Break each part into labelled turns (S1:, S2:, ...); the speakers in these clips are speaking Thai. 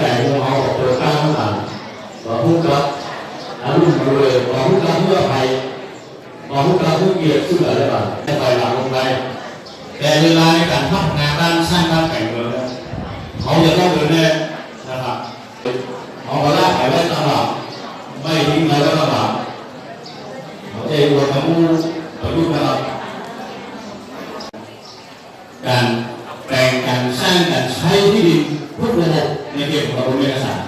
S1: แต่เราเอาเปิดตั้งข้างหลังว่าผู้กับอารมณ์เลยว่าผู้กับเพื่อภัยว่าผู้กับเพื่อเกียรติเสื่ออะไรบ้างให้ปล่อยหลังลงไปแต่เวลาในการพัฒนาด้านสร้างด้านแต่งเมืองเขาจะต้องเดินแน่นะครับเอากระลาไปไว้ตลาดไม่ทิ้งไว้ไว้ตลาดเขาเองรวมทั้งผู้เอาลูกนะครับการแปลงการสร้างการใช้ที่ดินทุกระบบ ในเรื่องของระบบเอกสาร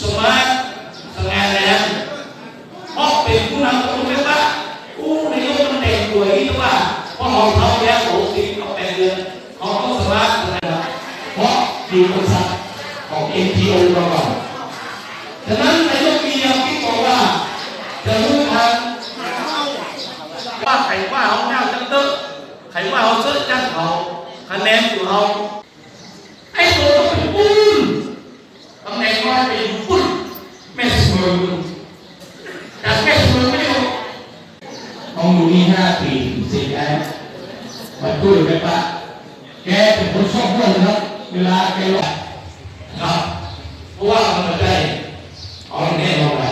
S2: สมาร์ทสง่าแรงเพราะเป็นผู้นำคนไม่ว่าอู้นายกมันแต่งตัวอย่างนี้ว่าเพราะของเขาแล้วโอ้สิเขาแต่งเดือนของเขาสมาร์ทสง่าแรงเพราะอยู่บริษัทของ NGO มาก่อนฉะนั้นนายกมีแนวคิดบอกว่าจะรู้ทางว่าใครว่าเขาหน้าจังเตอร์ใครว่าเขาเสื้อจังเขาคะแนนอยู่เขาไอ้ตัวต้องเป็นปุ้น ตำแหน่งว่าเป็นพุ่นแม่สมือ จากแม่สมือไม่ได้ของอยู่นี่ห้าปีเสร็จแล้วมาตุ้ยไปปะแกเป็นคนชอบเพื่อนครับเวลาแกลงครับเพราะว่ามันได้เอาแน่นอนไป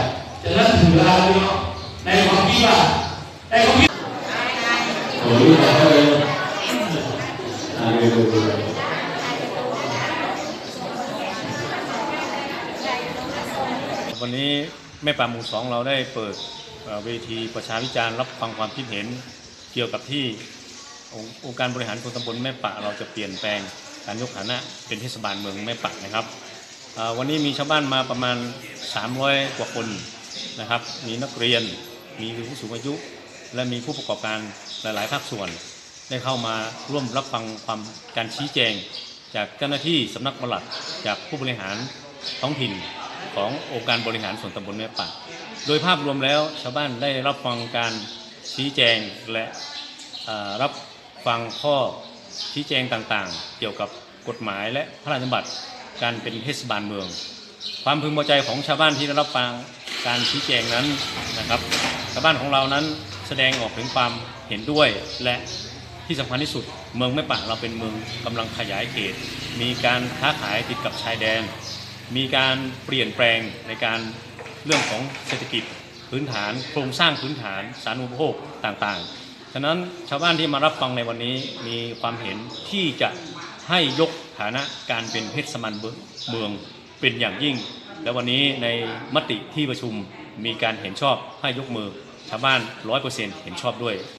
S2: ฉะนั้นถึงเวลาเนาะในความคิดว่าในความคิด
S1: โอ้ยแต่ก็เลยอ่าเร็วๆเลย
S3: วันนี้ แม่ป่าหมู่สองเราได้เปิดเวทีประชาวิจารณ์รับฟังความคิดเห็นเกี่ยวกับที่องค์การบริหารส่วนตำบลแม่ป่าเราจะเปลี่ยนแปลงการยกฐานะเป็นเทศบาลเมืองแม่ป่านะครับ วันนี้มีชาวบ้านมาประมาณ 300 กว่าคนนะครับ มีนักเรียน มีผู้สูงอายุ และมีผู้ประกอบการหลาย ๆ ภาคส่วน ได้เข้ามาร่วมรับฟังความการชี้แจง จากเจ้าหน้าที่สำนักปลัดจากผู้บริหารท้องถิ่น ขององค์การบริหารส่วนตำบลแม่ป่าโดยภาพรวมแล้วชาวบ้านได้รับฟังการชี้แจงและรับฟังข้อชี้แจงต่างๆ เกี่ยวกับกฎหมายและพระราชบัญญัติการเป็นเทศบาลเมือง ความพึงพอใจของชาวบ้านที่ได้รับฟังการชี้แจงนั้นนะครับ ชาวบ้านของเรานั้นแสดงออกถึงความเห็นด้วยและที่สำคัญที่สุด เมืองแม่ป่าเราเป็นเมืองกำลังขยายเขต มีการค้าขายติดกับชายแดน มีการเปลี่ยนแปลงในการเรื่องของเศรษฐกิจพื้นฐาน โครงสร้างพื้นฐานสาธารณูปโภคต่างๆ ฉะนั้นชาวบ้านที่มารับฟังในวันนี้มีความเห็นที่จะให้ยกฐานะการเป็นเทศบาลเมืองเป็นอย่างยิ่ง และวันนี้ในมติที่ประชุมมีการเห็นชอบให้ยกมือชาวบ้าน100%เห็นชอบด้วย